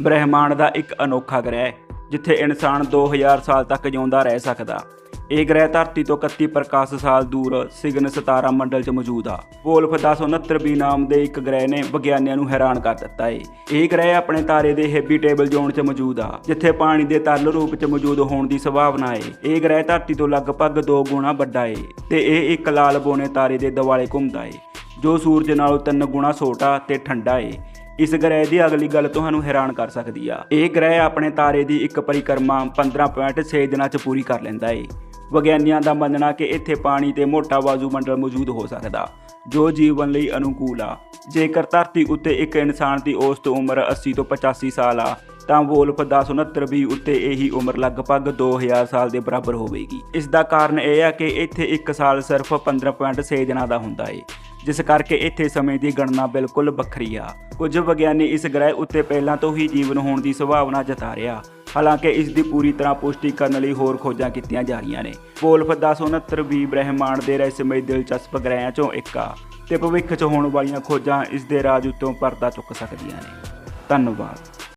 ਬ੍ਰਹਿਮੰਡ ਦਾ ਇੱਕ ਅਨੋਖਾ ਗ੍ਰਹਿ ਜਿੱਥੇ ਇਨਸਾਨ 2000 ਸਾਲ ਤੱਕ ਜਿਉਂਦਾ ਰਹਿ ਸਕਦਾ। ਇਹ ਗ੍ਰਹਿ ਧਰਤੀ ਤੋਂ 31 ਪ੍ਰਕਾਸ਼ ਸਾਲ ਦੂਰ ਸਿਗਨ ਸਿਤਾਰਾ ਮੰਡਲ 'ਚ ਮੌਜੂਦ ਆ। ਵੋਲਫ 1069b ਨਾਮ ਦੇ ਇੱਕ ਗ੍ਰਹਿ ਨੇ ਵਿਗਿਆਨੀਆਂ ਨੂੰ ਹੈਰਾਨ ਕਰ ਦਿੱਤਾ ਏ। ਇਹ ਗ੍ਰਹਿ ਆਪਣੇ ਤਾਰੇ ਦੇ ਹੈਬੀਟੇਬਲ ਜ਼ੋਨ 'ਚ ਮੌਜੂਦ ਆ, ਜਿੱਥੇ ਪਾਣੀ ਦੇ ਤਰਲ ਰੂਪ 'ਚ ਮੌਜੂਦ ਹੋਣ ਦੀ ਸੰਭਾਵਨਾ ਏ। ਇਹ ਗ੍ਰਹਿ ਧਰਤੀ ਤੋਂ ਲਗਭਗ 2 ਗੁਣਾ ਵੱਡਾ ਏ ਤੇ ਇਹ ਇੱਕ ਲਾਲ ਬੋਨੇ ਤਾਰੇ ਦੇ ਦੁਆਲੇ ਘੁੰਮਦਾ ਏ, ਜੋ ਸੂਰਜ ਨਾਲੋਂ 3 ਗੁਣਾ ਛੋਟਾ ਤੇ ਠੰਡਾ ਏ। ਇਸ ਗ੍ਰਹਿ ਦੀ ਅਗਲੀ ਗੱਲ ਤੁਹਾਨੂੰ ਹੈਰਾਨ ਕਰ ਸਕਦੀ ਆ। ਇਹ ਗ੍ਰਹਿ ਆਪਣੇ ਤਾਰੇ ਦੀ ਇੱਕ ਪਰਿਕਰਮਾ 15.6 ਦਿਨਾਂ 'ਚ ਪੂਰੀ ਕਰ ਲੈਂਦਾ ਏ। ਵਿਗਿਆਨੀਆਂ ਦਾ ਮੰਨਣਾ ਕਿ ਇੱਥੇ ਪਾਣੀ ਤੇ ਮੋਟਾ ਵਾਯੂਮੰਡਲ ਮੌਜੂਦ ਹੋ ਸਕਦਾ, ਜੋ ਜੀਵਨ ਲਈ ਅਨੁਕੂਲ ਆ। ਜੇਕਰ ਧਰਤੀ ਉੱਤੇ ਇੱਕ ਇਨਸਾਨ ਦੀ ਔਸਤ ਉਮਰ 80 ਤੋਂ 85 ਸਾਲ ਆ, ਤਾਂ ਵੋਲਫ 1069b ਉੱਤੇ ਇਹੀ ਉਮਰ ਲਗਭਗ 2000 ਸਾਲ ਦੇ ਬਰਾਬਰ ਹੋਵੇਗੀ। ਇਸ ਦਾ ਕਾਰਨ ਇਹ ਹੈ ਕਿ ਇੱਥੇ ਇੱਕ ਸਾਲ ਸਿਰਫ 15.6 ਦਿਨਾਂ ਦਾ ਹੁੰਦਾ ਹੈ ਜਿਸ ਕਰਕੇ ਇੱਥੇ ਸਮੇਂ ਦੀ ਗਣਨਾ ਬਿਲਕੁਲ ਵੱਖਰੀ ਆ। ਕੁਝ ਵਿਗਿਆਨੀ ਇਸ ਗ੍ਰਹਿ ਉੱਤੇ ਪਹਿਲਾਂ ਤੋਂ ਹੀ ਜੀਵਨ ਹੋਣ ਦੀ ਸੰਭਾਵਨਾ ਜਤਾ ਰਿਹਾ ਹਾਲਾਂਕਿ ਇਸ ਦੀ ਪੂਰੀ ਤਰ੍ਹਾਂ ਪੁਸ਼ਟੀ ਕਰਨ ਲਈ ਹੋਰ ਖੋਜਾਂ ਕੀਤੀਆਂ ਜਾ ਰਹੀਆਂ ਨੇ। ਵੋਲਫ 1069b ਬ੍ਰਹਿਮੰਡ ਦੇ ਰਹੱਸਮਈ ਦਿਲਚਸਪ ਗ੍ਰਹਿਆਂ ਚੋਂ ਇੱਕ ਆ ਤੇ ਭਵਿੱਖ 'ਚ ਹੋਣ ਵਾਲੀਆਂ ਖੋਜਾਂ ਇਸ ਦੇ ਰਾਜ ਉੱਤੋਂ ਪਰਦਾ ਚੁੱਕ ਸਕਦੀਆਂ ਨੇ। ਧੰਨਵਾਦ।